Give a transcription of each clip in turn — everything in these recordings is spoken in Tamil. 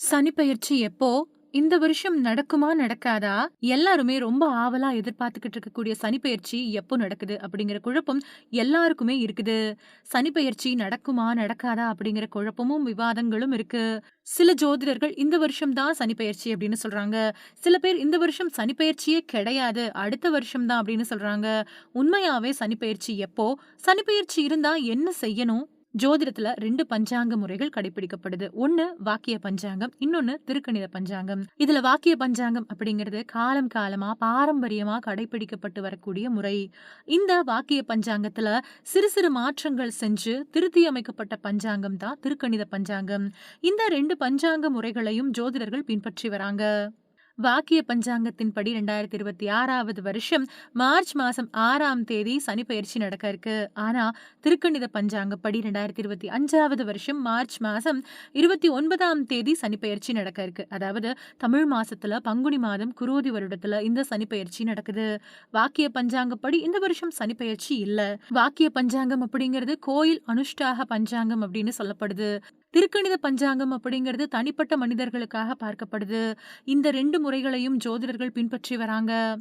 சனி எப்போ? இந்த வருஷம் நடக்குமா? நடக்காதா? எல்லாருமே ரொம்ப ஆவலா எதிர்பார்த்துக்கிட்டு இருக்கக்கூடிய சனிப்பெயர்ச்சி எப்போ நடக்குது? அப்படிங்கிற குழப்பம் எல்லாருக்குமே இருக்குது. சனிப்பெயர்ச்சி நடக்குமா? நடக்காதா? அப்படிங்கிற குழப்பமும், விவாதங்களும் இருக்கு. சில ஜோதிடர்கள் இந்த வருஷம் தான் சனிப்பெயர்ச்சி அப்படின்னு சொல்றாங்க. சில பேர் இந்த வருஷம் சனிப்பெயர்ச்சியே கிடையாது. அடுத்த வருஷம் தான் அப்படின்னு சொல்றாங்க. உண்மையாவே சனிப்பெயர்ச்சி எப்போ? சனிப்பெயர்ச்சி இருந்தா என்ன செய்யணும்? ஜோதிடத்துல ரெண்டு பஞ்சாங்க முறைகள் கடைபிடிக்கப்படுது. ஒண்ணு வாக்கிய பஞ்சாங்கம், இன்னொன்னு திருக்கணித பஞ்சாங்கம். இதுல வாக்கிய பஞ்சாங்கம் அப்படிங்கிறது காலம் காலமா, பாரம்பரியமா கடைபிடிக்கப்பட்டு வரக்கூடிய முறை. இந்த வாக்கிய பஞ்சாங்கத்துல சிறு சிறு மாற்றங்கள் செஞ்சு திருத்தி அமைக்கப்பட்ட பஞ்சாங்கம் தான் திருக்கணித பஞ்சாங்கம். இந்த ரெண்டு பஞ்சாங்க முறைகளையும் ஜோதிடர்கள் பின்பற்றி வராங்க. வாக்கிய பஞ்சாங்கத்தின்படி 2026வது வருஷம் மார்ச் மாசம் ஆறாம் தேதி சனி பயிற்சி நடக்க இருக்கு. ஆனா திருக்கணித பஞ்சாங்கப்படி 2025வது வருஷம் மார்ச் மாசம் 29ஆம் தேதி சனி பயிற்சி நடக்க இருக்கு. அதாவது தமிழ் மாசத்துல பங்குனி மாதம் குரோதி வருடத்துல இந்த சனி பயிற்சி நடக்குது. வாக்கிய பஞ்சாங்கப்படி இந்த வருஷம் சனி பயிற்சி இல்ல. வாக்கிய பஞ்சாங்கம் அப்படிங்கிறது கோயில் அனுஷ்டாக பஞ்சாங்கம் அப்படின்னு சொல்லப்படுது. திருக்கணித பஞ்சாங்கம் அப்படிங்கிறது தனிப்பட்ட மனிதர்களுக்காக பார்க்கப்படுது. இந்த ரெண்டு முறைகளையும் ஜோதிடர்கள் பின்பற்றி வராங்க.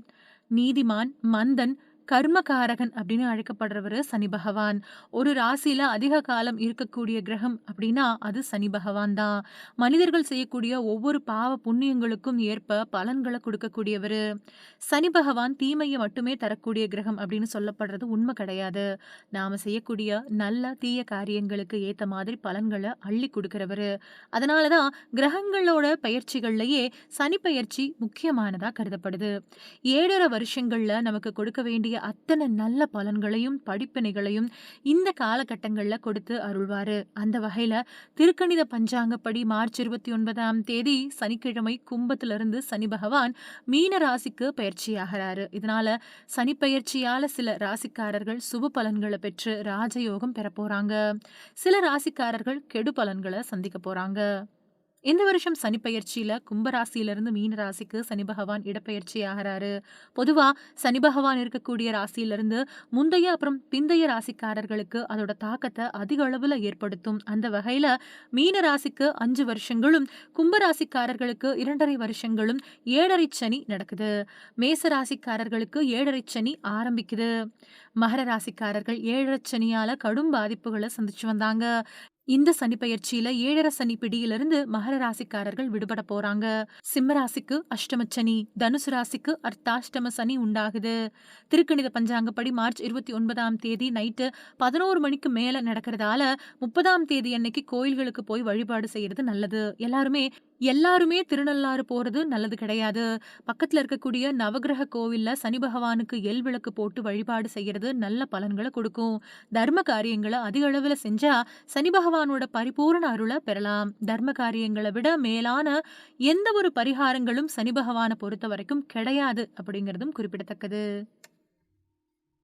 நீதிமான், மந்தன், கர்மகாரகன் அப்படின்னு அழைக்கப்படுறவரு சனி பகவான். ஒரு ராசியில் அதிக காலம் இருக்கக்கூடிய கிரகம் அப்படின்னா அது சனி பகவான் தான். மனிதர்கள் செய்யக்கூடிய ஒவ்வொரு பாவ புண்ணியங்களுக்கும் ஏற்ப பலன்களை கொடுக்கக்கூடியவர் சனி பகவான் தீமையை மட்டுமே தரக்கூடிய கிரகம் அப்படின்னு சொல்லப்படுறது உண்மை கிடையாது. நாம் செய்யக்கூடிய நல்ல, தீய காரியங்களுக்கு ஏற்ற மாதிரி பலன்களை அள்ளிக் குடுக்கிறவரு. அதனால தான் கிரகங்களோட பயிற்சிகள்லையே சனி பயிற்சி முக்கியமானதாக கருதப்படுது. ஏழரை வருஷங்களில் நமக்கு கொடுக்க வேண்டிய அத்தனை நல்ல பலன்களையும், படிப்பினைகளையும் இந்த காலகட்டங்களில் கொடுத்து அருள்வார். அந்த வகையில் திருக்கணித பஞ்சாங்கப்படி மார்ச் 29ஆம் தேதி சனிக்கிழமை கும்பத்திலிருந்து சனி பகவான் மீன ராசிக்கு பயிற்சியாகிறாரு. இதனால சனி சில ராசிக்காரர்கள் சுப பலன்களை பெற்று ராஜயோகம் பெறப்போகிறாங்க சில ராசிக்காரர்கள் கெடு பலன்களை சந்திக்க போகிறாங்க இந்த வருஷம் சனி பெயர்ச்சியில கும்ப மீன ராசிக்கு சனி பகவான் இடப்பெயர்ச்சி ஆகிறாரு. பொதுவா சனி பகவான் இருக்கக்கூடிய ராசியிலிருந்து முந்தைய அப்புறம் பிந்தைய ராசிக்காரர்களுக்கு அதோட தாக்கத்தை அதிக அளவுல ஏற்படுத்தும். அந்த வகையில மீன ராசிக்கு அஞ்சு வருஷங்களும், கும்பராசிக்காரர்களுக்கு இரண்டரை வருஷங்களும் ஏழரை சனி நடக்குது. மேச ராசிக்காரர்களுக்கு ஏழரை சனி ஆரம்பிக்குது. மகர ராசிக்காரர்கள் ஏழரை சனியால கடும் பாதிப்புகளை சந்திச்சு வந்தாங்க. இந்த சனி பயிற்சியில 7 சனி பிடியிலிருந்து மகர ராசிக்காரர்கள் விடுபட போறாங்க. சிம்ம ராசிக்கு அஷ்டம சனி, தனுசு ராசிக்கு அர்த்தாஷ்டம சனி உண்டாகுது. திருக்கணித பஞ்சாங்கப்படி மார்ச் 29ஆம் தேதி நைட்டு 11 மணிக்கு மேல நடக்கிறதால 30ஆம் தேதி அன்னைக்கு கோயில்களுக்கு போய் வழிபாடு செய்யறது நல்லது. எல்லாருமே எல்லாருமே திருநள்ளாறு போறது நல்லது கிடையாது. பக்கத்துல இருக்கக்கூடிய நவகிரக கோவில்ல சனி பகவானுக்கு எள் விளக்கு போட்டு வழிபாடு செய்யறது நல்ல பலன்கள கொடுக்கும். தர்ம காரியங்கள அதிக அளவில் செஞ்சா சனி பகவானோட பரிபூரண அருள பெறலாம். தர்ம காரியங்களை விட மேலான எந்த ஒரு பரிகாரங்களும் சனி பொறுத்த வரைக்கும் கிடையாது அப்படிங்கிறதும் குறிப்பிடத்தக்கது.